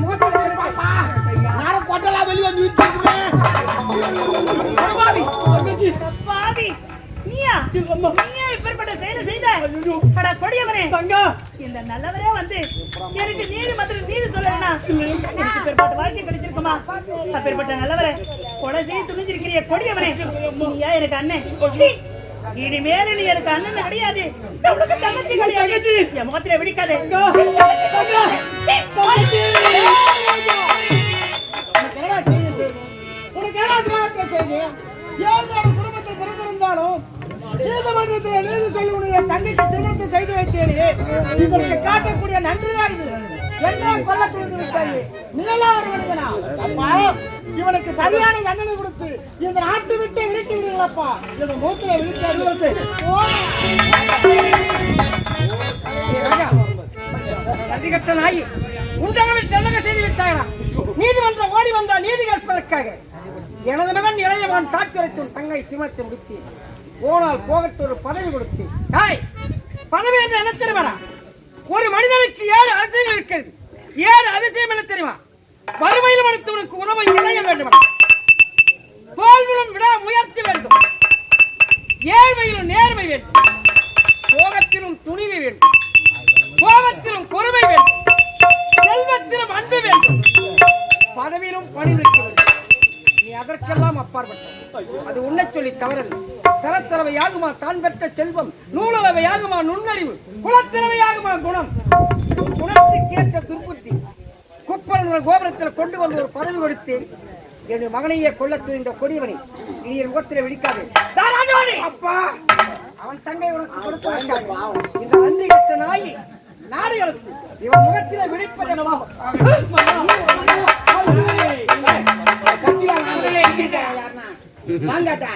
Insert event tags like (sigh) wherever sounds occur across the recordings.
முகத்துல இருக்கு. நேரம் கொட்டலா வெளிய வந்து. நீயா? நீயா இப்பேற்பட்ட செயலை செய்த? அட கொடியவனே. தங்கா இந்த நல்லவரே வந்து எனக்கு நீதி சொல்லலைன்னா எனக்கு இப்பேற்பட்ட வாழ்க்கை கிடைச்சிருக்குமா அப்பேற்பட்ட நல்லவரே கொலை செய்ய துணிஞ்சிருக்கிறிய கொடியவனே நீயா எனக்கு அண்ணன். இனிமேல் நீ எனக்கு அண்ணன் கிடையாது. உனக்கு தங்கச்சி கிடையாது. என் முகத்தில வெடிக்காதே. உனக்கு என்னடா தெரியும் செய்தி? ஏழு குடும்பத்தில் பிறந்திருந்தாலும் நீதிமன்றத்தில் நீதி சொல்லி உன்னுடைய தங்கைக்கு திருமணத்தை செய்து வைத்தேனே. இதற்கு காட்டக்கூடிய நன்றிதான் இது? என்ன கொல்ல துணிந்து விட்டாயே. நீலாம் ஒரு மனிதனா? இவனுக்கு சரியான தண்டனை கொடுத்து இந்த நாட்டு விட்டு விரட்டி விடுங்களப்பா இந்த மூக்கில விழிக்காது கட்ட நாய் உண்டகவில் செல்லக செய்து விட்டார்களா நீதிமன்றம் ஓடி வந்தால் நீதி கேட்பதற்காக. எனது மகன் இளையவன் தாக்குரைத்தும் தங்கை திமத்தை முடித்து போனால் போகட்டு ஒரு பதவி கொடுத்து ஹாய் பதவி என்று என்ன தெரியுமா ஒரு மனிதனுக்கு ஏழு அதிசயங்கள் இருக்கிறது. ஏழு அதிசயம் என்ன தெரியுமா? வறுமையில் மனிதனுக்கு உணவை இணைய வேண்டும். தோல்விலும் விட முயற்சி வேண்டும். ஏழ்மையிலும் நேர்மை வேண்டும். சோகத்திலும் துணிவு வேண்டும். கோபத்திலும் பொறுமை வேண்டும். செல்வத்திலும் அன்பு வேண்டும். பதவியிலும் பணிவிக்க வேண்டும். நீ அதற்கெல்லாம் அப்பாற்பட்ட. அது உன்னை சொல்லி தவறல்ல. தரத்தரவையாகுமா தான் பெற்ற செல்வம்? நூலளவையாகுமா நுண்ணறிவு? குலத்திறவையாகுமா குணம்? குணத்துக்கேற்ற துன்புறுத்தி முப்பது கோபுரத்தில் கொண்டு வந்து ஒரு பதவி கொடுத்து என் மகனையே கொல்ல துணிந்த கொடியவனை இனி என் முகத்தில் விழிக்காது. அப்பா! அவன் தங்கை உனக்கு கொடுப்பதற்காக இந்த நன்றி கட்ட நாய் நாடுகளுக்கு இவன் முகத்திலே விழிப்பது என்னவாகும்? வாங்காதா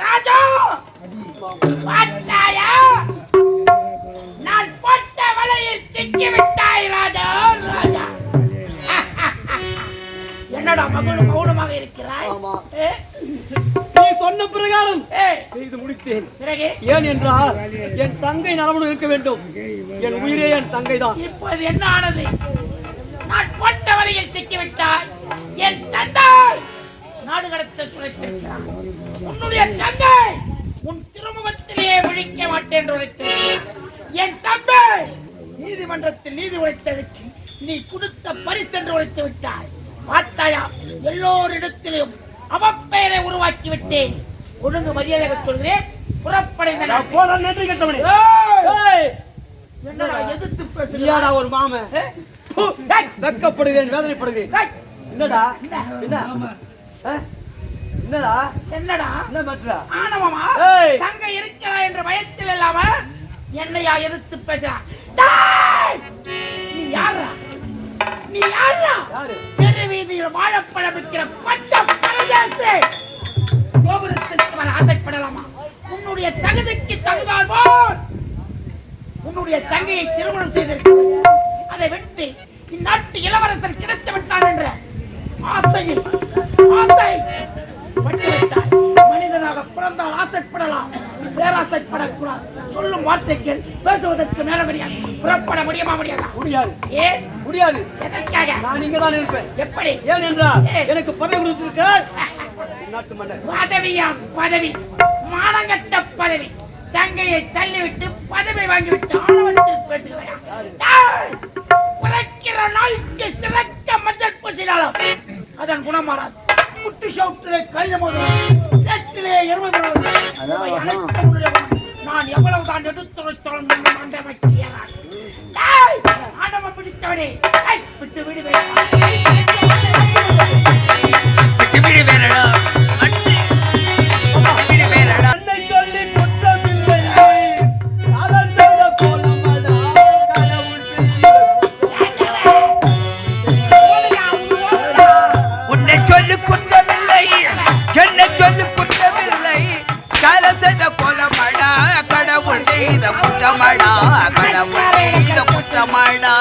ராஜா வலையில் சிக்கி விட்டாய் ராஜா ராஜா என்னடா மகள் மௌனமாக இருக்கிறாய்? நீ சொன்ன பிரகாரம் செய்து முடித்தேன். பிறகு? ஏன் என்றால் என் தங்கை நலமுடன் இருக்க வேண்டும். என் உயிரே என் தங்கை தான் இப்போது என்ன ஆனது? நான் போட்ட வலையில் சிக்கிவிட்டாய். என் தந்தை நாடு கடத்த துளைத்திருக்கிறான். உன்னுடைய தந்தை உன் திருமுகத்திலே விழிக்க மாட்டேன் என்று உரைத்திருக்கிறான். என் தந்தை நீதிமன்றத்தில் நீதி உரைத்ததற்கு நீ கொடுத்த பரிசென்று உரைத்து விட்டாய். பார்த்தாயா எல்லோரிடத்திலும் அவப்பெயரை உருவாக்கி விட்டேன். ஒழுங்கு மரியாதையாக சொல்கிறேன். புறப்படைந்த நன்றி கட்டவனே. என்னடா எதிர்த்து ஒரு! வெக்கப்படுகிறேன் வேதனைப்படுகிறேன்! என்னடா? என்ன? என்னடா? என்னடா? என்ன மாற்றா? ஆணவமா? ஏய்! தங்க இருக்கிறா என்ற பயத்தில் இல்லாம என்னையா எதிர்த்து பேசுறா! நீ யாரா? நீ யாரா? தெரு வீதியில் வாழப்பழம் விற்கிற பச்சை பரதேசி கோபுரத்திற்கு வர ஆசைப்படலாமா? உன்னுடைய தகுதிக்கு தகுந்தால் போல். உன்னுடைய தங்கையை திருமணம் செய்திருக்க அதை விட்டு இந்நாட்டு இளவரசன் கிடைத்து விட்டான் என்ற ஆசையில் ஆசை பட்டுவிட்டாய். மனிதனாக பிறந்தால் ஆசைப்படலாம். பேராசைப்படக்கூடாது. சொல்லும் வார்த்தைகள் பேசுவதற்கு நேரம் கிடையாது புறப்பட முடியுமா முடியாதா? முடியாது. ஏன்? முடியாது. எதற்காக? நான் இங்க தான் இருப்பேன். எப்படி? ஏன் என்றால் எனக்கு பதவி கொடுத்திருக்கார் நாட்டு மன்னர் (laughs) பதவியா பதவி. மானங்கட்ட பதவி. தங்கையை தள்ளிவிட்டு பதவி வாங்கிவிட்டு ஆணவத்தில் பேசுகிறாயா? டேய்! குறைக்கிற நாய்க்கு சிறக்க மஞ்சள் பூசினாலும் அதன் குணம் மாறாது. குட்டி சவுட்டிலே கைது போதும் சேற்றிலே எருமை நான் எவ்வளவு தான் வைக்கிறான் ஆண்டவன் பிடித்தவனே. விட்டு விடுவேன் செய்த கோலமடா கடவுள் செய்த குற்றமடா கடவுள் செய்த குற்றமடா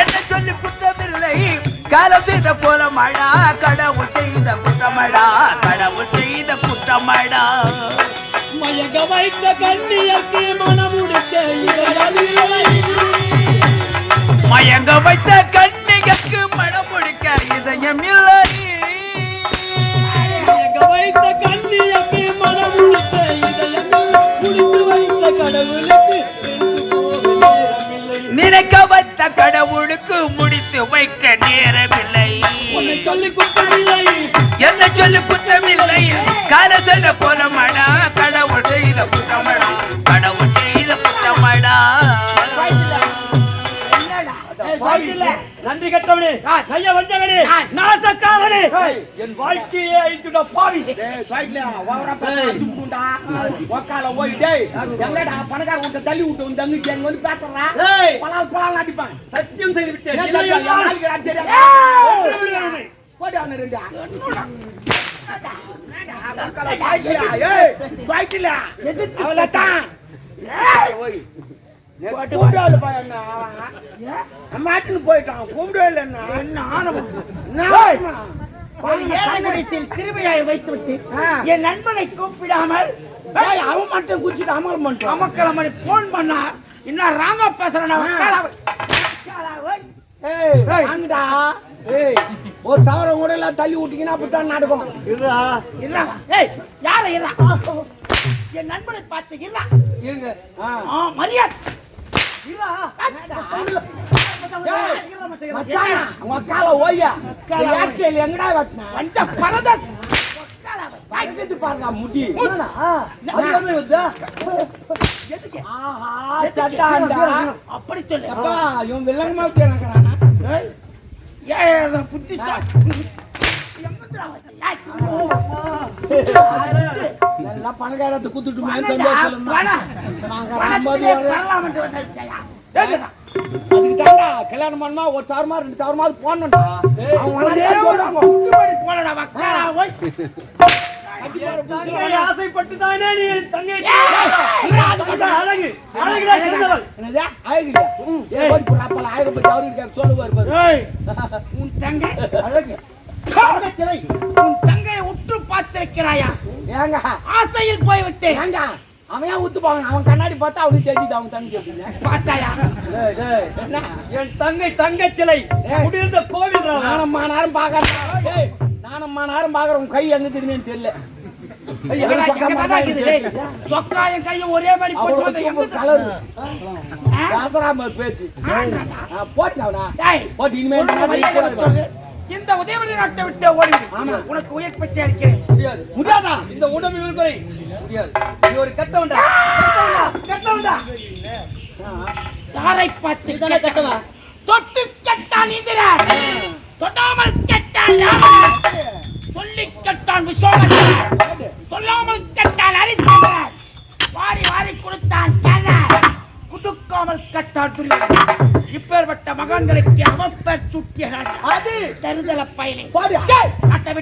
என்ன சொல்லி குற்றமில்லை காலம் செய்த கோலமடா கடவுள் செய்த குற்றமடா கடவுள் செய்த குற்றமடா. மயங்க வைத்த கண்ணியற்கு மனமுடிக்க இதயமில்லை மயங்க வைத்த கண்ணிகைக்கு மனம் முடிக்க இதயம் இல்லை. நினைக்க வைத்த கடவுளுக்கு முடித்து வைக்க நேரமில்லை. சொல்லி குற்றமில்லை என்ன சொல்லு குற்றமில்லை கால செய்த கோலமடா கடவுள் செய்த குற்றமடா கடவுள் செய்த குற்றமடா நன்றி கட்டவனே. கைய வந்தவனே நாசக்காரனே. என் வாழ்க்கையே அழித்துட பாவி. ஒக்கால போய் டேய் எங்கடா பணக்கார விட்டு தள்ளி விட்டு உன் தங்கச்சி எங்க வந்து பேசுறான் ஏய், பலால் பலால் அடிப்பான். சத்தியம் செய்து விட்டேன். என்ன இல்லை சொல்றியா? என்றால் நாளைக்கு ராத்திரி கொன்று விடுவேன் உன்னை. போடு அவனை ரெண்டா. ஒக்கால சாய்க்கியா, ஏய், சாய்க்கில. அவ்வளவுதான். ஏய், ஓய். நம்ம ஆட்டுன்னு போயிட்டான். கூப்பிடவே இல்லை என்ன? ஆனவன்? என்ன ஆனவன்? ஒரு ஏழை குடிசையில் கிருமியாய் வைத்துவிட்டு ஆ. என் நண்பனை கூப்பிடாமல் அவன் மட்டும் குச்சிட்டு அமல் பண்ணிட்டான் அமக்கிழமணி போன் பண்ணா இன்னும் ராங்கா பேசுறேன் வாங்கடா. ஒரு சவரம் கூட எல்லாம் தள்ளி விட்டீங்கன்னா அப்படித்தான் நடக்கும். இருடா. இல்லவா ஏய் யார என் நண்பனை பார்த்து இல்ல இருங்க. மரியாதை. ஏய், மச்சான், உன் கால ஓய்யா? இந்த ஆக்சியல் எங்கடா வெட்டின? பஞ்ச பரதஸ் வயக்கத்து பாருடா முடி. வந்தா? அப்படி சொல்லு. அப்பா இவன் வில்லங்கமா கேட்கறானா ஏன் புத்தி எல்லாம் பணக்காரத்தை குத்துட்டு சந்தோஷம் கல்யாணம் பண்ணா ஒரு சாரமா ரெண்டு சாரமாவது போடணும்டா. தங்கை ஆசைப்பட்டுதானே நீ அழகு அழகுடா. என்னது? அப்பல ஆயிரம் அவரு சொல்லுவார் உன் தங்கை. அழகு. சிலை தங்கையை உற்று பார்த்திருக்கிறாயா? ஏங்க. ஆசையில் போய் விட்டேன் ஏங்க. அவன் ஏன் ஊத்து போவான்? அவன் கண்ணாடி பார்த்தா அவனுக்கு தெரியுது அவன் தங்கி பார்த்தாயா? என் தங்கை தங்கச் சிலை. முடிந்த கோவில் ராவா. நானம்மா நேரம் பாக்குறேன் ஏய் நானம்மா நேரம் பாக்குறேன் உன் கை எங்க திரும்பின்னு தெரியல போட்டு பேச்சு. போட்டு ஒழுங்கா இனிமேல். இந்த உதயவரி நாட்டை விட்டு ஓடி. ஆமா. உனக்கு உயிர் பிச்சை அளிக்கிறேன் முடியாது. முடியாதா? இந்த உடம்பு விருப்பரை முடியாது. நீ ஒரு கட்டவன்டா. கட்டவன்டா. கட்டவன்டா. யாரை பார்த்து இதுதானே கட்டவா? தொட்டு கெட்டான் இந்திரன் தொட்டாமல் கெட்டான் சொல்லி கெட்டான் விஸ்வாமித்திரன் சொல்லாமல் கெட்டான் ஹரிச்சந்திரன் வாரி வாரி கொடுத்தான் கண்ணன் துரியோதனன் இப்பேற்பட்ட மகன்களுக்கு அவப்பெயர் சுட்டிய அது. தருதல பயலே போடு. நாட்டை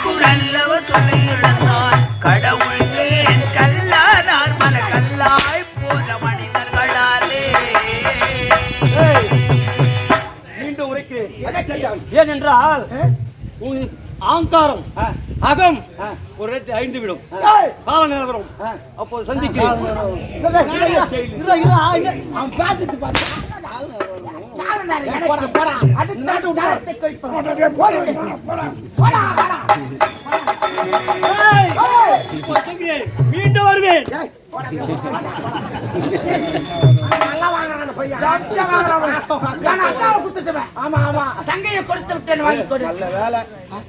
எல்லோருக்கும் நல்லவ துணை இழந்தார் கடவுள் ஏன் கல்லானார் மன கல்லாய் போன மனிதர்களாலே மீண்டும் உரைக்கிறேன் ஏனென்றால் ஆங்காரம் அகம் ஒரு ரெட்டு ஐந்து விடும் கால நிலவரம் அப்போது சந்திக்கிறேன் மீண்டும் வருவேன். (laughs) ஆமா ஆமா. தங்கையை கொடுத்து விட்டேன் வாங்கி கொடு. நல்ல வேலை.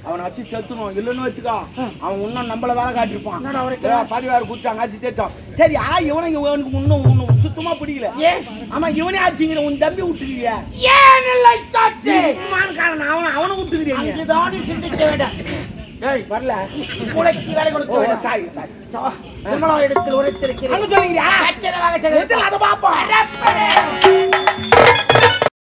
அவனை வச்சு செத்துணும் இல்லைன்னு வச்சுக்கோ. அவன் இன்னும் நம்மள வேலை காட்டிருப்பான் பதிவாறு குடிச்சாங்க ஆச்சு தேட்டோம் சரி ஆ இவனை இவனுக்கு இன்னும் சுத்தமா பிடிக்கல. ஆமா இவனே ஆச்சுங்கிற உன் தம்பி விட்டுக்கிறியா? ஏன் இல்லை சாட்சி காரணம் அவனை அவனை விட்டுக்கிறியா நீ? அங்குதான் நீ சிந்திக்க வேண்டும். ஏய் வரல. உனக்கு வேலை கொடுக்க சாரி சாரி. விமலா இடத்தில் உரைத்திருக்கிறேன். அங்க சொல்லுங்கிறியா அதை.